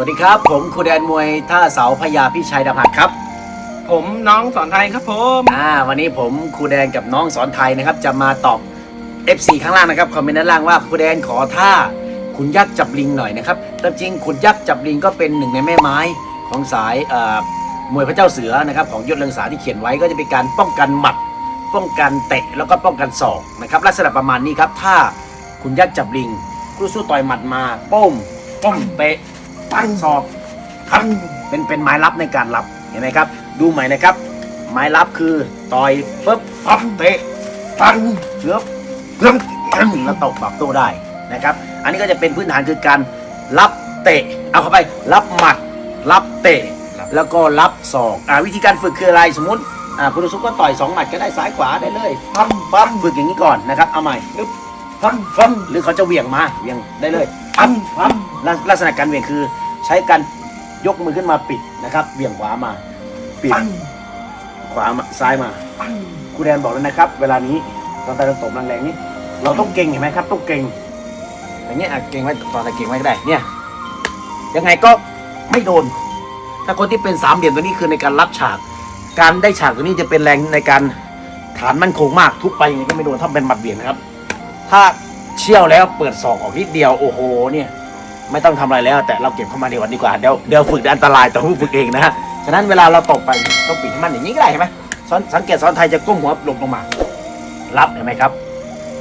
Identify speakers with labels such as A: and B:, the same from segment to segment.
A: สวัสดีครับ ผมครูแดนมวยท่าเสาพญาพิชัยดาบหักครับ
B: ผมน้องสอนไทยครับผม
A: อ่าวันนี้ผมครูแดนกับน้องสอนไทยนะครับ จะมาตอบ FC ข้างล่างนะครับคอมเมนต์ด้านล่างว่าครูแดนขอท่าขุนยักษ์จับลิงหน่อยนะครับตามจริงขุนยักษ์จับลิงก็เป็นหนึ่งในแม่ไม้ของสายเอ่อมวยพระเจ้าเสือนะครับของยศเรืองสาที่เขียนไว้ก็จะเป็นการป้องกันหมัด ป้องกันเตะแล้วก็ป้องกันศอกนะครับลักษณะประมาณนี้ครับถ้าขุนยักษ์จับลิงคู่สู้ต่อยหมัดมาโป้มป้องเตะ ปังศอกครับเป็นเป็นไม้ลับในการรับเห็นไหมครับ ดูใหม่นะครับ ไม้ลับคือต่อยปุ๊บปั๊บเตะปังเกือบเกือบแล้วตกแบบโต้ได้นะครับ อันนี้ก็จะเป็นพื้นฐานคือการรับเตะ เอาเข้าไปรับหมัด รับเตะ แล้วก็รับศอกอ่าวิธีการฝึกคืออะไรสมมติอ่าคุณสุกก็ต่อยสองหมัดก็ได้ซ้ายขวาได้เลยปั๊บปั๊บฝึกอย่างนี้ก่อนนะครับเอาใหม่ปึ๊บปั๊บปั๊บหรือเขาจะเหวี่ยงมาเหวี่ยงได้เลย ปั๊บปั๊บลักลักษณะการเหวี่ยงคือใช้การยกมือขึ้นมาปิดนะครับเหวี่ยงขวามาปิดขวามาซ้ายมาครูแดนบอกแล้วนะครับ เวลานี้ตอนตาตบแรงๆนี้ เราต้องเก่งเห็นไหมครับต้องเก่งอย่างเงี้ยอะเก่งไว้ตอนตาเก่งไว้ก็ได้เนี่ยยังไงก็ไม่โดน ถ้าคนที่เป็นสามเหลี่ยมตัวนี้คือในการรับฉาก การได้ฉากตัวนี้จะเป็นแรงในการฐานมั่นคงมากทุบไปยังไงก็ไม่โดนถ้าเป็นหมัดเบี่ยงนะครับ ถ้า เชี่ยวแล้วเปิดศอกออกนิดเดียวโอ้โหเนี่ยไม่ต้องทำอะไรแล้ว แต่เราเก็บเข้ามาในวันดีกว่าเดี๋ยวเดี๋ยวฝึกอันตรายต่อผู้ฝึกเองนะฮะฉะนั้นเวลาเราตบไปต้องปิดให้มันอย่างนี้ก็ได้เห็นไหมส,สังเกตสอนไทยจะก้มหัวลงลงมา รับเห็นไหมครับ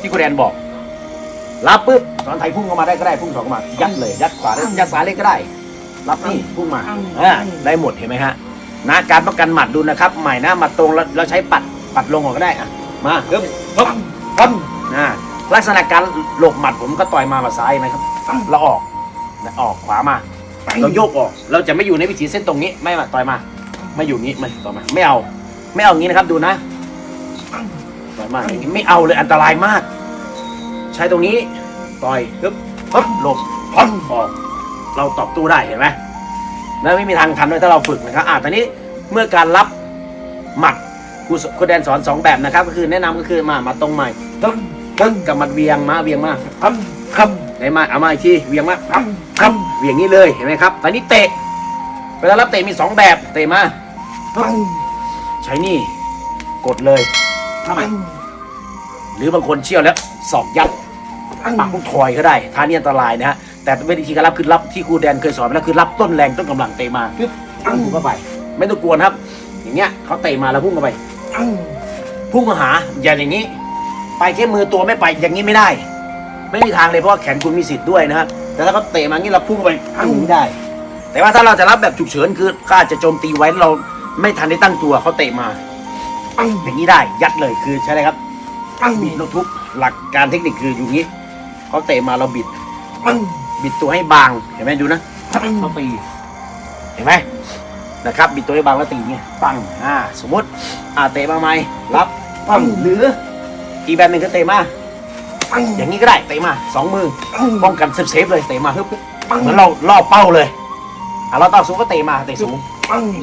A: ที่คุณแดนบอก รับปุ๊บสอนไทยพุ่งเข้ามาได้ก็ได้พุ่งสองเข้ามา ยัดเลยยัดขวาได้ยัดซ้ายเลยก็ได้ รับนี่พุ่งมาอ่าได้หมดเห็นไหมฮะนะการป้องกันหมัดดูนะครับ ใหม่นะหมัดตรงแล้วเราใช้ปัดปัดลงออกก็ได้อะมาปึ๊บปึ๊บปึ๊บอ่า ลักษณะการหลบหมัดผมก็ต่อยมามาซ้ายเห็นไหมครับเราออกนะออกขวามาเราโยกออก เราจะไม่อยู่ในวิถีเส้นตรงนี้ ไม่มาต่อยมา ไม่อยู่นี้ไม่ต่อยมา ไม่เอา ไม่เอาอย่างนี้นะครับดูนะต่อยมาอย่างนี้ไม่เอาเลยอันตรายมาก ใช้ตรงนี้ต่อยปึ๊บปึ๊บหลบพันออก เราตอบโตู้ได้เห็นไหมแล้วไม่มีทางทันด้วยถ้าเราฝึกนะครับอ่าตอนนี้เมื่อการรับหมัดครูสครูแดนสอนสองแบบนะครับ ก็คือแนะนำก็คือมามาตรงใหม่ตึ้ง ตึ้งกับมัดเวียงมาเวียงมาครับครับไหนมาเอามาอีกทีเวียงมาครับครับเวียงนี้เลยเห็นไหมครับตอนนี้เตะเวลารับเตะมีสองแบบเตะมาปึ๊บใช้นี่กดเลยทำไมหรือบางคนเชี่ยวแล้วสอกยัดปักลูกทอยก็ได้ท่านี้อันตรายนะฮะแต่วิธีการรับคือรับที่ครูแดนเคยสอนไปแล้วคือรับต้นแรงต้นกำลังเตะมาปึ๊บพุ่งเข้าไป ไม่ต้องกลัวนะครับ อย่างเงี้ยเขาเตะมาแล้วพุ่งเข้าไปพุ่งมาหาอย่าอย่างนี้ ไปแค่มือตัวไม่ไปอย่างนี้ไม่ได้ ไม่มีทางเลยเพราะว่าแขนคุณมีสิทธิ์ด้วยนะฮะแต่ถ้าเขาเตะมางี้เราพุ่งไปอย่างนี้ได้ แต่ว่าถ้าเราจะรับแบบฉุกเฉินคือเขาอาจะโจมตีไว้เราไม่ทันได้ตั้งตัวเขาเตะมาอย่างนี้ได้ยัดเลยคือใช่ไหมครับบิดโนทุบหลักการเทคนิคคืออยู่งี้เขาเตะมาเราบิดบิดตัวให้บางเห็นไหมดูนะเขาตีเห็นไหมนะครับบิดตัวให้บางแล้วตีเงี้ยปังอ่าสมมติอ่าเตะมาไหมรับปังหรือ อีกแบบหนึ่งก็เตะมาอย่างนี้ก็ได้เตะมาสองมือป้องกันเซฟๆเลยเตะมาฮึบเหมือนเราล่อเป้าเลยอ่าเราต่อสูงก็เตะมาเตะสูง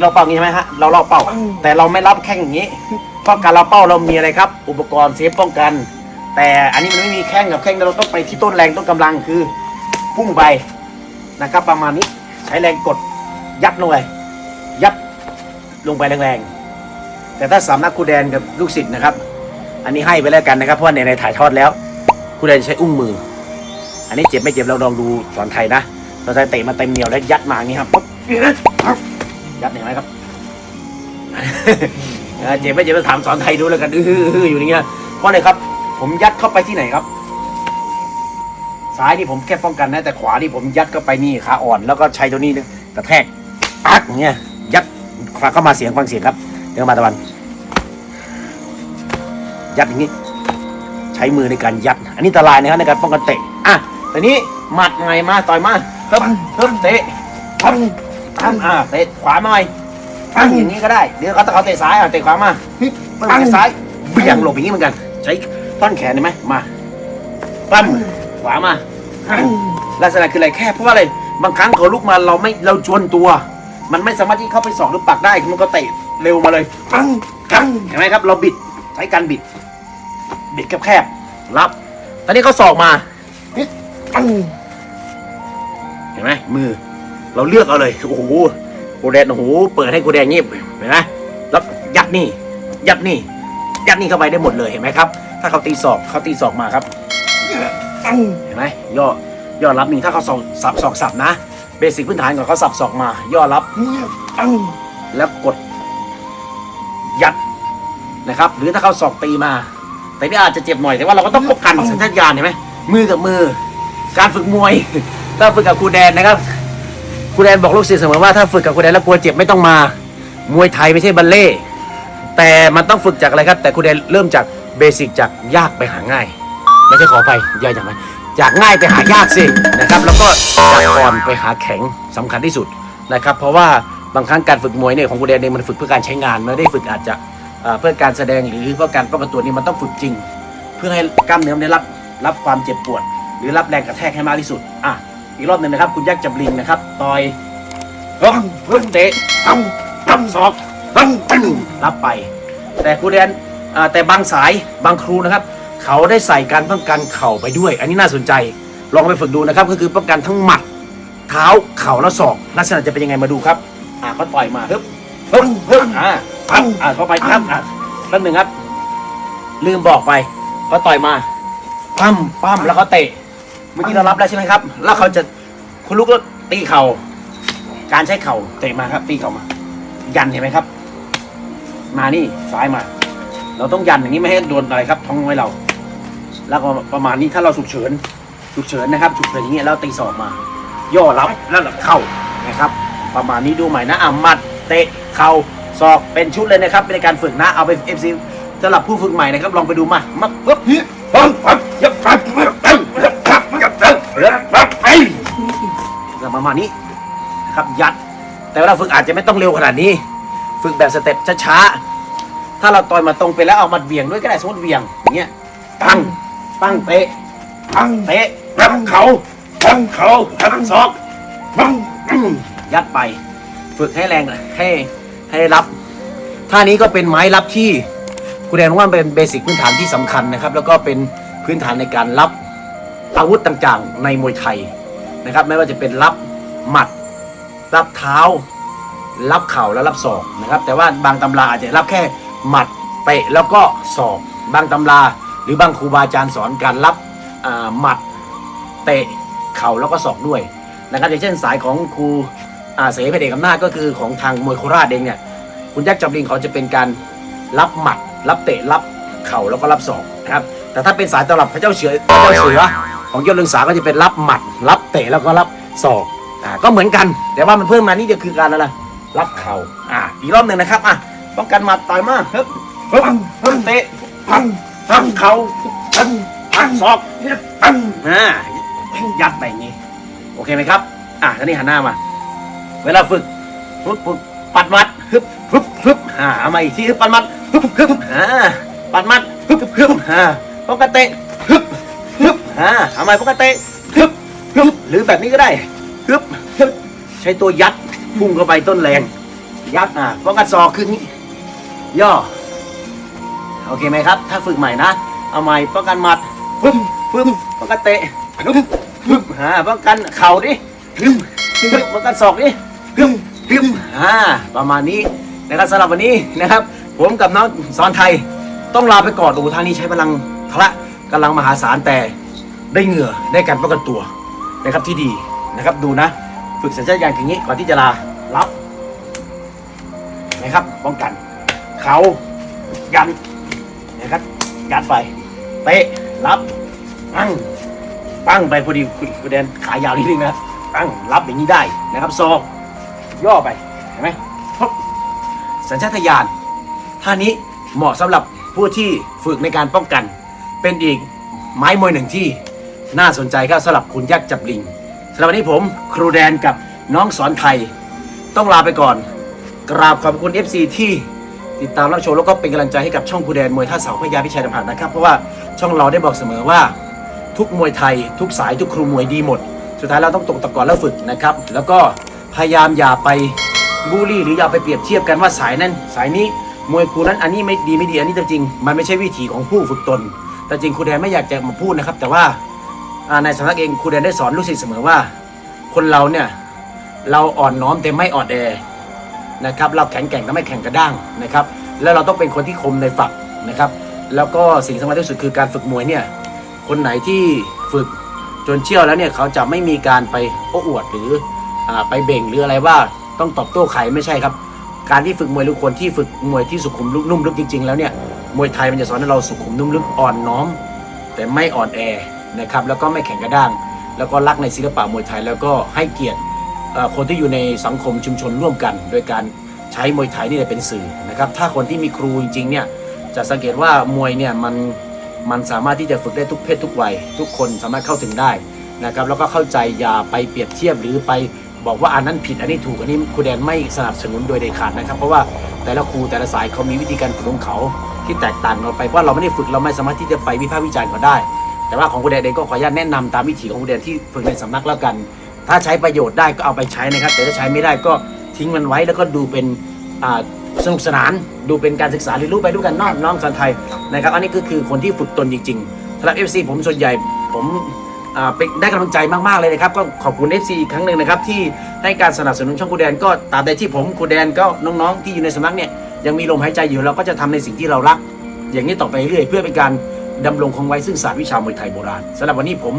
A: เราเป้าอย่างนี้ใช่ไหมฮะเราล่อเป้า แต่เราไม่รับแข้งอย่างนี้เพราะการเราเป้าเรามีอะไรครับ อุปกรณ์เซฟป้องกัน แต่อันนี้มันไม่มีแข้งกับแข้งเราต้องไปที่ต้นแรงต้นกำลังคือพุ่งไปนะครับ ประมาณนี้ใช้แรงกดยัดลงไปยัดลงไปแรงๆแต่ถ้าสำนักครูแดนกับลูกศิษย์นะครับ อันนี้ให้ไปแล้วกันนะครับเพราะว่าในในถ่ายทอดแล้วครูแดนใช้อุ้งมือ อันนี้เจ็บไม่เจ็บเราลองดูสอนไทยนะเราใช้เตะมาเต็มเหนียวแล้วยัดมาอย่างนี้ครับปุ๊บยัดเห็นไหมครับเจ็บไม่เจ็บเราถามสอนไทยดูแล้วกันอื้ออยู่อย่างเงี้ยเพราะอะไรครับ ผมยัดเข้าไปที่ไหนครับซ้ายนี่ผมแค่ป้องกันนะแต่ขวานี่ผมยัดเข้าไปนี่ขาอ่อนแล้วก็ใช้ตัวนี้นะกระแทกปักอย่างเงี้ยยัดขวาเข้ามาเสียงฟังเสียงครับเดี๋ยวมาตะวัน ยัดอย่างนี้ ใช้มือในการยัด อันนี้อันตรายนะครับในการป้องกันเตะอะตอนนี้หมัดไงมาต่อยมาเพิ่มเพิ่มเตะปังปังอะเตะขวามาหน่อยปังอย่างนี้ก็ได้เดี๋ยวเขาเขาเตะซ้ายอะเตะขวามาปังเตะซ้ายเบี่ยงหลบอย่างนี้เหมือนกัน ใช้ท่อนแขนเห็นไหมมาปั้มขวามาลักษณะคืออะไรแค่เพราะว่าอะไรบางครั้งเขาลุกมาเราไม่เราจวนตัว มันไม่สามารถที่เข้าไปสองหรือปักได้มันก็เตะเร็วมาเลยปังปังเห็นไหมครับ เราบิดใช้การบิด บิดแคบๆรับ ตอนนี้เขาสอกมาปังเห็นไหมมือ เราเลือกเอาเลยโอ้โหครูแดนโอ้โหเปิดให้ครูแดนเงียบเห็นไหมแล้วยัดนี่ ยัดนี่ ยัดนี่เข้าไปได้หมดเลยเห็นไหมครับ ถ้าเขาตีศอกเขาตีศอกมาครับเห็นไหมย่อย่อรับนี่ถ้าเขาสอกสับศอกสับนะเบสิกพื้นฐานก่อนเขาสับศอกมา ย่อรับแล้วกดยัดนะครับ หรือถ้าเขาศอกตีมา แต่นี่อาจจะเจ็บหน่อยแต่ว่าเราก็ต้องป้องกันสัญชาตญาณเห็นไหมมือกับมือ การฝึกมวยถ้าฝึกกับครูแดนนะครับครูแดนบอกลูกศิษย์เสมอว่าถ้าฝึกกับครูแดนแล้วกลัวเจ็บไม่ต้องมา มวยไทยไม่ใช่บัลเล่ต์แต่มันต้องฝึกจากอะไรครับ แต่ครูแดนเริ่มจากเบสิกจากยากไปหาง่าย ไม่ใช่ขอไปยากจากไหนจากง่ายไปหายากสินะครับ แล้วก็จากอ่อนไปหาแข็งสำคัญที่สุดนะครับ เพราะว่าบางครั้งการฝึกมวยเนี่ยของครูแดนเนี่ยมันฝึกเพื่อการใช้งานไม่ได้ฝึกอาจจะ เพื่อการแสดงหรือเพื่อการป้องกันตัวนี่มันต้องฝึกจริง เพื่อให้กล้ามเนื้อได้รับรับความเจ็บปวด หรือรับแรงกระแทกให้มากที่สุดอะอีกรอบหนึ่งนะครับ คุณยักษ์จับลิงนะครับต่อยฮึบฮึบเตะตั้มตั้มศอกตั้มตั้มรับไป แต่ครูแดนแต่บางสายบางครูนะครับ เขาได้ใส่การป้องกันเข่าไปด้วย อันนี้น่าสนใจลองไปฝึกดูนะครับก็คือป้องกันทั้งหมัดเท้าเข่าและศอกลักษณะจะเป็นยังไงมาดูครับอ่าเขาต่อยมาฮึบฮึบฮึบอ่า ปั๊บอ่าเข้าไปครับอ่าแป๊บหนึ่งครับ ลืมบอกไปเขาต่อยมาปั้มปั้มแล้วเขาเตะ เมื่อกี้เรารับแล้วใช่ไหมครับ แล้วเขาจะคุณลูกก็ตีเข่า การใช้เข่าเตะมาครับ ตีเข่ามา ยันเห็นไหมครับ มานี่ซ้ายมา เราต้องยันอย่างนี้ไม่ให้โดนอะไรครับ ท้องไว้เรา แล้วก็ประมาณนี้ถ้าเราฉุกเฉินฉุกเฉินนะครับฉุกเฉินอย่างเงี้ยแล้วตีศอกมา ย่อรับแล้วเราเข้านะครับ ประมาณนี้ดูใหม่นะอะหมัดเตะเข่า ศอกเป็นชุดเลยนะครับในการฝึกนะเอาไปเอฟซีสำหรับผู้ฝึกใหม่นะครับลองไปดูมามาปึ๊บปั๊บปั๊บยับปั๊บปั๊บปั๊บยับปั๊บยับปั๊บยับไปประมาณนี้นะครับยัด แต่เวลาฝึกอาจจะไม่ต้องเร็วขนาดนี้ ฝึกแบบสเต็ปช้าๆถ้าเราต่อยมาตรงไปแล้วเอามาเบี่ยงด้วยก็ได้สมมติเบี่ยงอย่างเงี้ยตั้งตั้งเตะตั้งเตะตั้งเขาตั้งเขาตั้งศอกตั้งยัดไป ฝึกให้แรงให้ ให้ได้รับท่านี้ก็เป็นไม้รับที่คุณแดนว่าเป็นเบสิกพื้นฐานที่สำคัญนะครับ แล้วก็เป็นพื้นฐานในการรับอาวุธต่างๆ ในมวยไทยนะครับ ไม่ว่าจะเป็นรับหมัด รับเท้า รับเข่าและรับศอกนะครับ แต่ว่าบางตำราอาจจะรับแค่หมัดเตะแล้วก็ศอกบางตำรา หรือบางครูบาอาจารย์สอนการรับหมัดเตะเข่าแล้วก็ศอกด้วยนะครับอย่างเช่นสายของครู อาเสเพชรเอกอำนาจก็คือของทางมวยโคราชเองเนี่ยคุณยักษ์จับลิงเขาจะเป็นการรับหมัด รับเตะรับเข่าแล้วก็รับศอกนะครับแต่ถ้าเป็นสายตำรับพระเจ้าเสือพระเจ้าเสือของยอดเรืองสาก็จะเป็นรับหมัด รับเตะแล้วก็รับศอกอ่าก็เหมือนกัน แต่ว่ามันเพิ่มมานี่จะคือการอะไรรับเข่าอ่าอีกรอบหนึ่งนะครับอะป้องกันหมัดต่อยมากฮึบฮึบฮึบเตะพังพังเข่าพังพังศอกพังอ่ายัดไปอย่างนี้โอเคไหมครับอะท่านี้หันหน้ามา เวลาฝึกปึ๊บปึ๊บปัดมัดฮึบฮึบฮึบอ่าเอามาอีกทีฮึบปัดมัดฮึบฮึบอ่าปัดมัดฮึบฮึบอ่าป้องกันเตะฮึบฮึบอ่าเอามาป้องกันเตะฮึบฮึบหรือแบบนี้ก็ได้ฮึบฮึบใช้ตัวยัดพุ่งเข้าไปต้นแรง ยัดอ่าป้องกันศอกขึ้นนี้ย่อโอเคไหมครับ ถ้าฝึกใหม่นะ เอาใหม่ป้องกันหมัดฟึบฟึบป้องกันเตะฟึบฟึบอ่าป้องกันเข่าดิฟึบฟึบป้องกันศอกดิ ฟึบฟึบอ่าประมาณนี้นะครับสำหรับวันนี้นะครับ ผมกับน้องสอนไทยต้องลาไปก่อนดูทางนี้ใช้พลังพละกำลังมหาศาลแต่ได้เหงื่อได้การป้องกันตัวนะครับที่ดีนะครับดูนะ ฝึกสัญชาตญาณอย่างนี้ก่อนที่จะลารับนะครับป้องกัน เขายันนะครับยัดไปเตะรับปั้งปั้งไปพอดีคุณคุณแดนขายาวนิดนึงนะปั้งรับอย่างนี้ได้นะครับซอก ย่อไปเห็นไหมสัญชาตญาณท่านี้เหมาะสำหรับผู้ที่ฝึกในการป้องกัน เป็นอีกไม้มวยหนึ่งที่น่าสนใจครับสำหรับคุณยักษ์จับลิงสำหรับวันนี้ผมครูแดนกับน้องสอนไทย ต้องลาไปก่อน กราบขอบคุณ FC ที่ติดตามรับชมแล้วก็เป็นกำลังใจให้กับช่องครูแดนมวยท่าเสาพญาพิชัยดำหักนะครับ เพราะว่าช่องเราได้บอกเสมอว่า ทุกมวยไทย ทุกสายทุกครูมวยดีหมด สุดท้ายเราต้องตกตะกอนแล้วฝึกนะครับ แล้วก็ พยายามอย่าไปบูลลี่หรืออย่าไปเปรียบเทียบกันว่าสายนั้น สายนี้มวยครูนั้นอันนี้ไม่ดีไม่ดีอันนี้จริงๆมันไม่ใช่วิถีของผู้ฝึกตน แต่จริงครูแดนไม่อยากจะมาพูดนะครับ แต่ว่าในสำนักเองครูแดนได้สอนลูกศิษย์เสมอว่า คนเราเนี่ยเราอ่อนน้อมแต่ไม่อ่อนแอนะครับเราแข็งแกร่งแต่ไม่แข็งกระด้างนะครับ แล้วเราต้องเป็นคนที่คมในฝักนะครับ แล้วก็สิ่งสำคัญที่สุดคือการฝึกมวยเนี่ยคนไหนที่ฝึกจนเชี่ยวแล้วเนี่ยเขาจะไม่มีการไปโอ้อวดหรือ ไปเบ่งหรืออะไรว่าต้องตอบโต้ใครไม่ใช่ครับ การที่ฝึกมวยหรือคนที่ฝึกมวยที่สุขุมนุ่มลึกจริง ๆ แล้วเนี่ยมวยไทยมันจะสอนให้เราสุขุมนุ่มลึกอ่อนน้อม แต่ไม่อ่อนแอนะครับแล้วก็ไม่แข็งกระด้าง แล้วก็รักในศิลปะมวยไทยแล้วก็ให้เกียรติคนที่อยู่ในสังคมชุมชนร่วมกัน โดยการใช้มวยไทยนี่แหละเป็นสื่อนะครับถ้าคนที่มีครูจริงๆเนี่ยจะสังเกตว่ามวยเนี่ยมันมันสามารถที่จะฝึกได้ทุกเพศทุกวัย ทุกคนสามารถเข้าถึงได้นะครับแล้วก็เข้าใจอย่าไปเปรียบเทียบหรือไป บอกว่าอันนั้นผิดอันนี้ถูกอันนี้ครูแดนไม่สนับสนุนโดยเด็ดขาดนะครับ เพราะว่าแต่ละครูแต่ละสายเขามีวิธีการฝึกของเขาที่แตกต่างกันไปเพราะเราไม่ได้ฝึกเราไม่สามารถที่จะไปวิพากษ์วิจารณ์เขาได้ แต่ว่าของครูแดนเองก็ขออนุญาตแนะนำตามวิถีของครูแดนที่ฝึกในสำนักแล้วกัน ถ้าใช้ประโยชน์ได้ก็เอาไปใช้นะครับ แต่ถ้าใช้ไม่ได้ก็ทิ้งมันไว้แล้วก็ดูเป็นสนุกสนานดูเป็นการศึกษาเรียนรู้ไปด้วยกันน้องน้องสันไทยนะครับอันนี้ก็คือคนที่ฝึกตนจริงๆสำหรับ FC ผมส่วนใหญ่ผม เป็นได้กำลังใจมาก ๆ เลยนะครับ ก็ขอบคุณ FC อีกครั้งหนึ่งนะครับ ที่ให้การสนับสนุนช่องครูแดนก็ตราบใดที่ผมครูแดนก็น้องๆ ที่อยู่ในสำนักเนี่ยยังมีลมหายใจอยู่เราก็จะทำในสิ่งที่เรารัก อย่างนี้ต่อไปเรื่อยๆเพื่อเป็นการดำรงคงไว้ซึ่งศาสตร์วิชามวยไทยโบราณสำหรับวันนี้ผม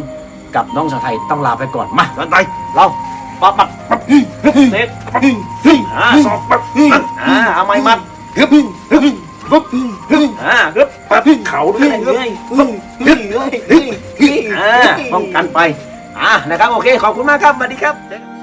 A: กับน้องชาวไทยต้องลาไปก่อนมาสันไทยเราปั๊บปั๊บปั๊บเซตอ่าสอบปั๊บอ่าเอาไม้มัดฮึบฮึบ ฮึบฮึบอ่าฮึบปั๊บเข่าด้วยเลยฮึบฮึบฮึบฮึบอ่าป้องกันไปอ่านะครับโอเคขอบคุณมากครับสวัสดีครับ